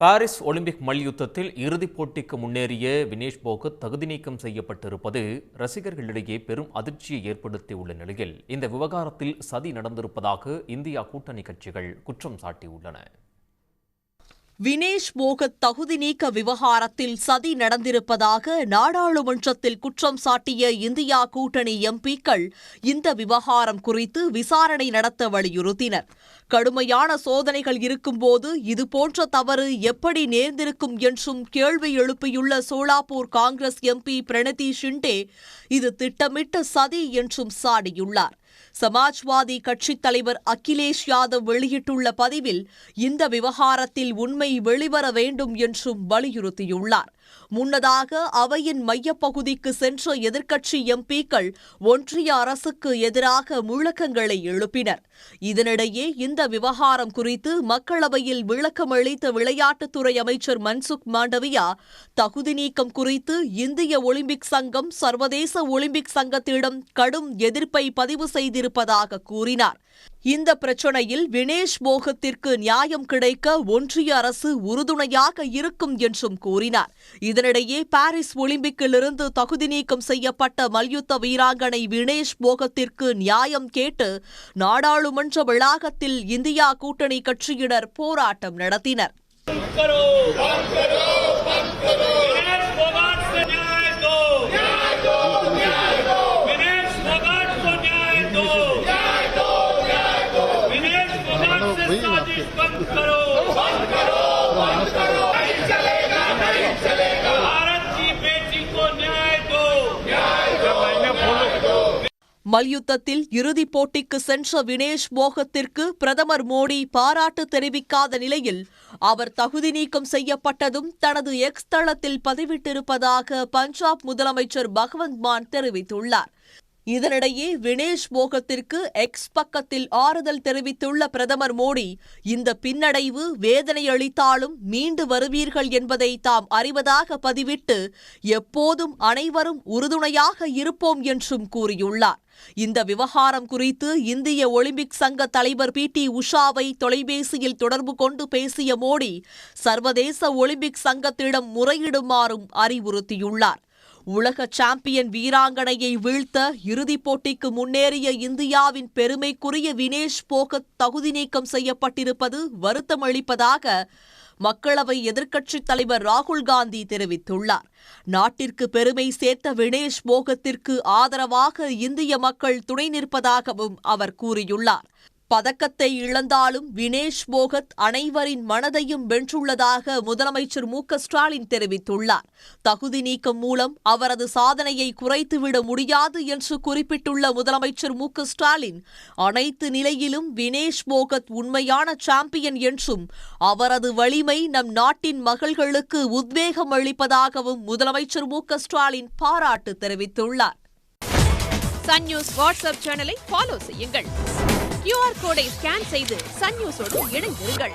Paris Olympic மல்யுத்தத்தில் இறுதிப் போட்டிக்கு முன்னேறிய வினேஷ் போகத் தகுதி நீக்கம் செய்யப்பட்டிருப்பது ரசிகர்களிடையே பெரும் அதிர்ச்சியை ஏற்படுத்தியுள்ள நிலையில் இந்த விவகாரத்தில் சதி நடந்திருப்பதாக இந்தியா கூட்டணி கட்சிகள் குற்றம் சாட்டியுள்ளன. வினேஷ் மோகத் தகுதி நீக்க விவகாரத்தில் சதி நடந்திருப்பதாக நாடாளுமன்றத்தில் குற்றம் சாட்டிய இந்தியா கூட்டணி எம்பிக்கள் இந்த விவகாரம் குறித்து விசாரணை நடத்த வலியுறுத்தினர். கடுமையான சோதனைகள் இருக்கும்போது இதுபோன்ற தவறு எப்படி நேர்ந்திருக்கும் என்றும் கேள்வி எழுப்பியுள்ள சோலாப்பூர் காங்கிரஸ் எம்பி பிரணதி ஷிண்டே இது திட்டமிட்ட சதி என்றும் சாடியுள்ளார். சமாஜ்வாதி கட்சித் தலைவர் அகிலேஷ் யாதவ் வெளியிட்டுள்ள பதிவில் இந்த விவகாரத்தில் உண்மை வெளிவர வேண்டும் என்றும் வலியுறுத்தியுள்ளார். முன்னதாக அவையின் மையப்பகுதிக்கு சென்ற எதிர்க்கட்சி எம்பிக்கள் ஒன்றிய அரசுக்கு எதிராக முழக்கங்களை எழுப்பினர். இதனிடையே இந்த விவகாரம் குறித்து மக்களவையில் விளக்கம் அளித்த விளையாட்டுத்துறை அமைச்சர் மன்சுக் மாண்டவியா தகுதி நீக்கம் குறித்து இந்திய ஒலிம்பிக் சங்கம் சர்வதேச ஒலிம்பிக் சங்கத்திடம் கடும் எதிர்ப்பை பதிவு செய்திருப்பதாக கூறினார். இந்த பிரச்சனையில் வினேஷ் போகத்திற்கு நியாயம் கிடைக்க ஒன்றிய அரசு உறுதுணையாக இருக்கும் என்றும் கூறினார். இதனிடையே பாரிஸ் ஒலிம்பிக்கிலிருந்து தகுதி நீக்கம் செய்யப்பட்ட மல்யுத்த வீராங்கனை வினேஷ் போகத்திற்கு நியாயம் கேட்டு நாடாளுமன்ற வளாகத்தில் இந்தியா கூட்டணி கட்சியினர் போராட்டம் நடத்தினர். மல்யுத்தத்தில் இறுதிப் போட்டிக்கு சென்ற வினேஷ் போகத்திற்கு பிரதமர் மோடி பாராட்டு தெரிவிக்காத நிலையில் அவர் தகுதி நீக்கம் செய்யப்பட்டதும் தனது எக்ஸ் தளத்தில் பதிவிட்டிருப்பதாக பஞ்சாப் முதலமைச்சர் பகவந்த் மான் தெரிவித்துள்ளார். இதனிடையே வினேஷ் போகத்திற்கு எக்ஸ் பக்கத்தில் ஆறுதல் தெரிவித்துள்ள பிரதமர் மோடி இந்த பின்னடைவு வேதனை அளித்தாலும் மீண்டு வருவீர்கள் என்பதை தாம் அறிவதாக பதிவிட்டு எப்போதும் அனைவரும் உறுதுணையாக இருப்போம் என்றும் கூறியுள்ளார். இந்த விவகாரம் குறித்து இந்திய ஒலிம்பிக் சங்க தலைவர் பி டி உஷாவை தொலைபேசியில் தொடர்பு கொண்டு பேசிய மோடி சர்வதேச ஒலிம்பிக் சங்கத்திடம் முறையிடுமாறும் அறிவுறுத்தியுள்ளார். உலக சாம்பியன் வீராங்கனையை வீழ்த்த இறுதிப் போட்டிக்கு முன்னேறிய இந்தியாவின் பெருமைக்குரிய வினேஷ் போகத் தகுதி நீக்கம் செய்யப்பட்டிருப்பது வருத்தம் அளிப்பதாக மக்களவை எதிர்க்கட்சித் தலைவர் ராகுல் காந்தி தெரிவித்துள்ளார். நாட்டிற்கு பெருமை சேர்த்த வினேஷ் போகத்திற்கு ஆதரவாக இந்திய மக்கள் துணை நிற்பதாகவும் அவர் கூறியுள்ளார். பதக்கத்தை இழந்தாலும் வினேஷ் போகத் அனைவரின் மனதையும் வென்றுள்ளதாக முதலமைச்சர் மு ஸ்டாலின் தெரிவித்துள்ளார். தகுதி நீக்கம் மூலம் அவரது சாதனையை குறைத்துவிட முடியாது என்று குறிப்பிட்டுள்ள முதலமைச்சர் மு ஸ்டாலின் அனைத்து நிலையிலும் வினேஷ் போகத் உண்மையான சாம்பியன் என்றும் அவரது வலிமை நம் நாட்டின் மகள்களுக்கு உத்வேகம் அளிப்பதாகவும் முதலமைச்சர் மு ஸ்டாலின் பாராட்டு தெரிவித்துள்ளார். சன் நியூஸ் வாட்ஸ்அப் சேனலை ஃபாலோ செய்யுங்கள். கியூஆர் கோடை ஸ்கேன் செய்து சன் நியூஸோடு இணைந்திருங்கள்.